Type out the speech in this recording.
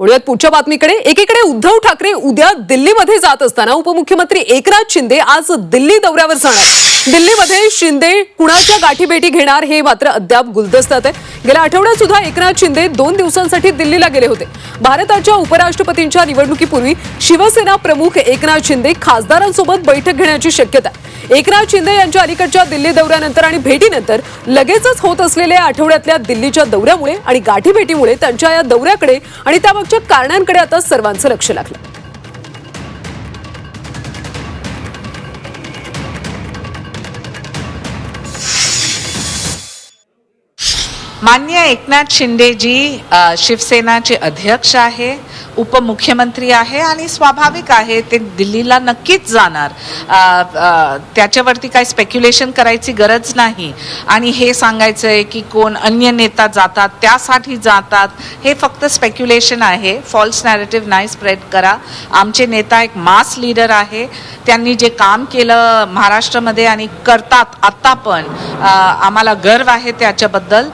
वळूयात पुढच्या बातमीकडे. एकीकडे उद्धव ठाकरे उद्या दिल्लीमध्ये जात असताना उपमुख्यमंत्री एकनाथ शिंदे आज दिल्ली दौऱ्यावर जाणार. दिल्लीमध्ये शिंदे कुणाच्या गाठीभेटी घेणार हे मात्र अद्याप गुलदस्त्यात आहे. गेल्या आठवड्यात सुद्धा एकनाथ शिंदे दोन दिवसांसाठी दिल्लीला गेले होते. भारताच्या उपराष्ट्रपतींच्या निवडणुकीपूर्वी शिवसेना प्रमुख एकनाथ शिंदे खासदारांसोबत बैठक घेण्याची शक्यता आहे. एकनाथ शिंदे यांच्या अलीकडच्या दिल्ली दौऱ्यानंतर आणि भेटीनंतर लगेचच होत असलेल्या आठवड्यातल्या दिल्लीच्या दौऱ्यामुळे आणि गाठीभेटीमुळे त्यांच्या या दौऱ्याकडे आणि त्यामागच्या कारणांकडे आता सर्वांचं लक्ष लागलं. मान्य एकनाथ शिंदेजी शिवसेनाचे अध्यक्ष आहे उपमुख्यमंत्री आहे आणि स्वाभाविक आहे ते दिल्लीला नक्कीच जाणार. त्याच्यावरती काही स्पेक्युलेशन करायची गरज नाही. आणि हे सांगायचं आहे की कोण अन्य नेता जातात त्यासाठी जातात हे फक्त स्पेक्युलेशन आहे. फॉल्स नॅरेटिव्ह नाही स्प्रेड करा. आमचे नेता एक मास लीडर आहे. त्यांनी जे काम केलं महाराष्ट्रामध्ये आणि करतात आत्ता पण आम्हाला गर्व आहे त्याच्याबद्दल.